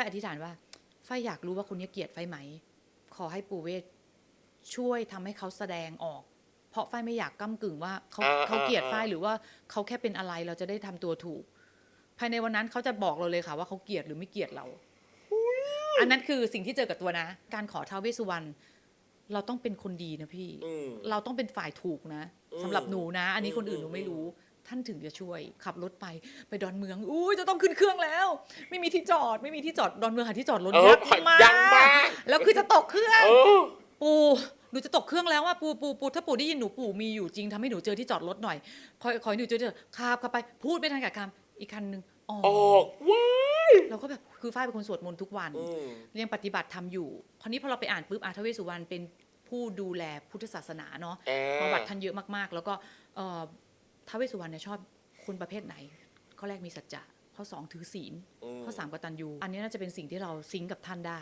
ฝ้ายอธิษฐานว่าฝ้ายอยากรู้ว่าคนนี้เกลียดฝ้ายไหม ขอให้ปู่เวทช่วยทำให้เขาแสดงออก เพราะฝ้ายไม่อยากก้ากึ่งว่าเขาอ่าเขาเกลียดอ่าฝ้ายหรือว่าเขาแค่เป็นอะไรเราจะได้ทำตัวถูก ภายในวันนั้นเขาจะบอกเราเลยค่ะว่าเขาเกลียดหรือไม่เกลียดเรา อันนั้นคือสิ่งที่เจอกับตัวนะ การขอท้าวเวสสุวรรณเราต้องเป็นคนดีนะพี่อืมเราต้องเป็นฝ่ายถูกนะอืมสำหรับหนูนะ อันนี้คนอื่นหนูไม่รู้ ท่านถึงจะช่วย ขับรถไปไปดอนเมืองอุ้ยจะต้องขึ้นเครื่องแล้ว ไม่มีที่จอดไม่มีที่จอดดอนเมืองหาที่จอดรถเออยากผ่อนมากยังมากแล้วคือจะตกเครื่อง เออ ปูหนูจะตกเครื่องแล้วว่าปูปูปูถ้าปูได้ยินหนูปู่มีอยู่จริงทำให้หนูเจอที่จอดรถหน่อย คอยคอยหนูเจอที่จอดคาบเข้าไปพูดไม่ทันกับคำอีกคันหนึ่งออออกว้ายเราก็แบบคือฝ้ายเป็นคนสวดมนต์ทุกวัน อืม ยังปฏิบัติทำอยู่ คราวนี้พอเราไปอ่านปุ๊บอาทเวสสุวรรณเป็นผู้ดูแลพุทธศาสนาเนาะอ่าประวัติท่านเยอะมากๆ แล้วก็เอ่อ ท้าวเวสสุวรรณเนี่ยชอบคนประเภทไหน ข้อแรกมีสัจจะข้อสองถือศีลอืมข้อสามกตัญญู อันนี้น่าจะเป็นสิ่งที่เราซิงก์กับท่านได้